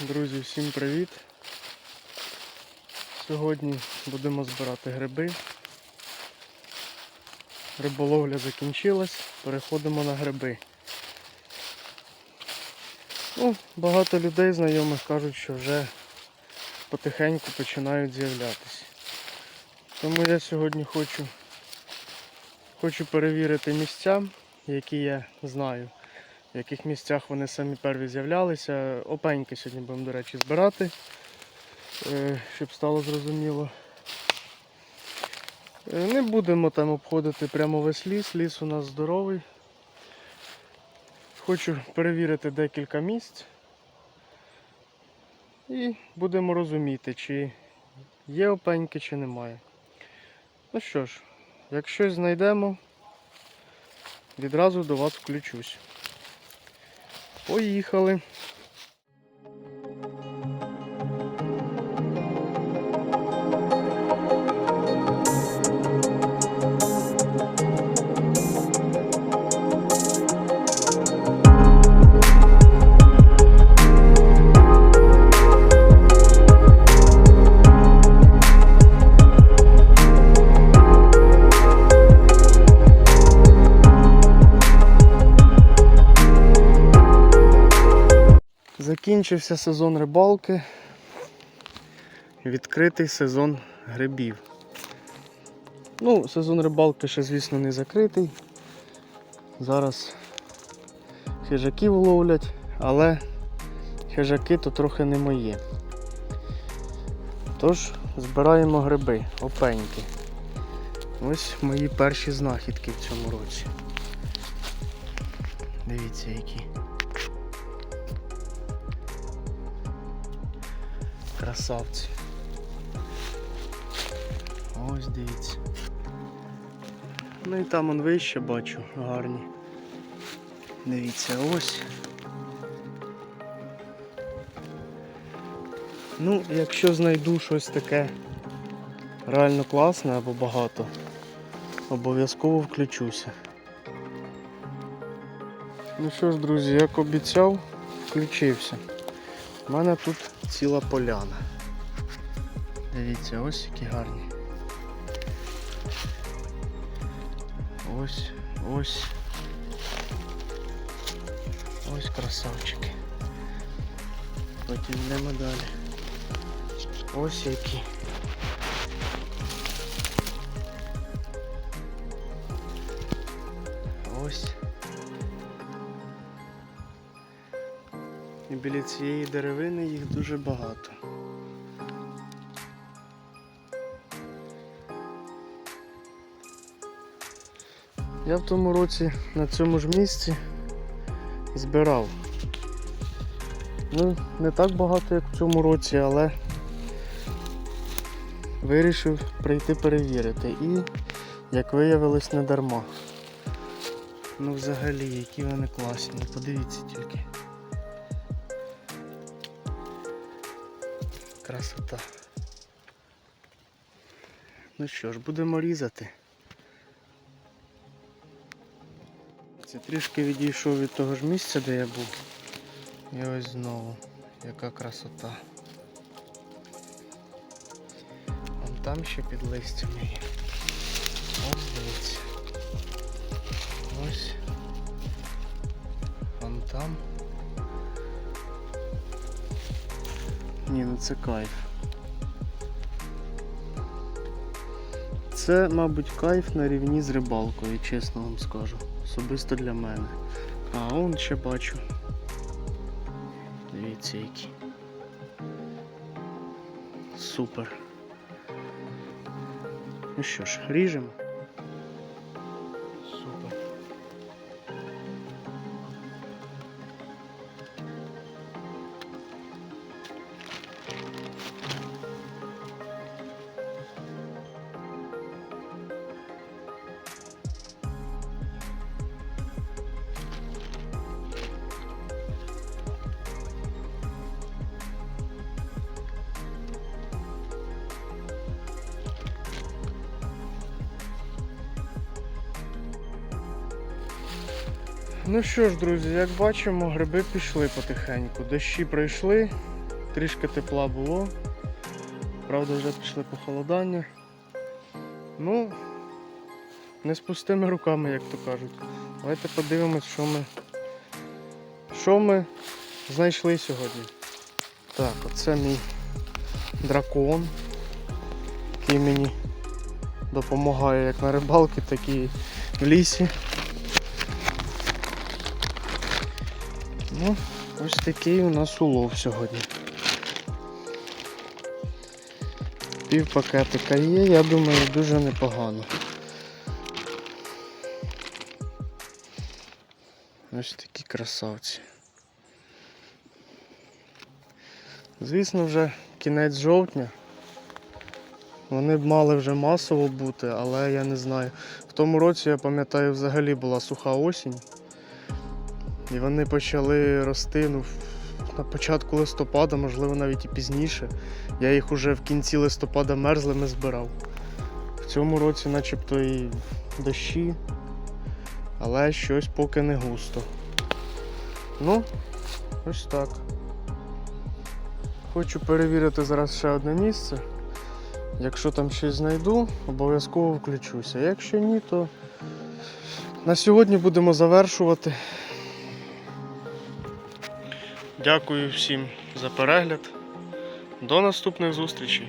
Друзі, всім привіт! Сьогодні будемо збирати гриби. Риболовля закінчилась, переходимо на гриби. Ну, багато людей знайомих кажуть, що вже потихеньку починають з'являтися. Тому я сьогодні хочу, хочу перевірити місця, які я знаю в яких місцях вони самі перві з'являлися. Опеньки сьогодні будемо, до речі, збирати, е, щоб стало зрозуміло. Е, Не будемо там обходити прямо весь ліс, ліс у нас здоровий. Хочу перевірити декілька місць і будемо розуміти, чи є опеньки, чи немає. Ну що ж, як щось знайдемо, відразу до вас включусь. Поїхали. Закінчився сезон рибалки. Відкритий сезон грибів. Ну, сезон рибалки ще, звісно, не закритий. Зараз хижаків ловлять, але хижаки то трохи не мої. Тож, збираємо гриби, опеньки. Ось мої перші знахідки в цьому році. Дивіться які. Красавці. Ось дивіться. Ну і там он вище бачу, гарні. Дивіться, ось. Ну, якщо знайду щось таке реально класне або багато, обов'язково включуся. Ну що ж, друзі, як обіцяв, включився. У мене тут ціла поляна. Дивіться, ось які гарні. Ось, ось. Ось красавчики. Потім йдемо далі. Ось які. Ось. І біля цієї деревини їх дуже багато. Я в тому році на цьому ж місці збирав. Ну, не так багато, як в цьому році, але вирішив прийти перевірити. І, як виявилось, не дарма. Ну взагалі, які вони класні, подивіться тільки. Красота. Ну що ж, будемо різати. Це трішки відійшов від того ж місця, де я був. І ось знову. Яка красота. Вон там ще під листям є. Ось дивіться. Ось. Вон там. Це кайф. Це, мабуть, кайф на рівні з рибалкою, чесно вам скажу. Особисто для мене. А он ще бачу. Дивіться які. Супер. Ну що ж, ріжемо. Ну що ж, друзі, як бачимо, гриби пішли потихеньку. Дощі пройшли, трішки тепла було. Правда, вже пішли похолодання. Ну, не з пустими руками, як то кажуть. Давайте подивимось, що ми, що ми знайшли сьогодні. Так, оце мій дракон, який мені допомагає як на рибалці, так і в лісі. Ну, ось такий у нас улов сьогодні. Пів пакетика є, я думаю, дуже непогано. Ось такі красавці. Звісно, вже кінець жовтня. Вони б мали вже масово бути, але я не знаю. В тому році, я пам'ятаю, взагалі була суха осінь. І вони почали рости ну, на початку листопада, можливо, навіть і пізніше. Я їх уже в кінці листопада мерзлими збирав. В цьому році начебто і дощі, але щось поки не густо. Ну, ось так. Хочу перевірити зараз ще одне місце. Якщо там щось знайду, обов'язково включуся. Якщо ні, то на сьогодні будемо завершувати. Дякую всім за перегляд. До наступних зустрічей!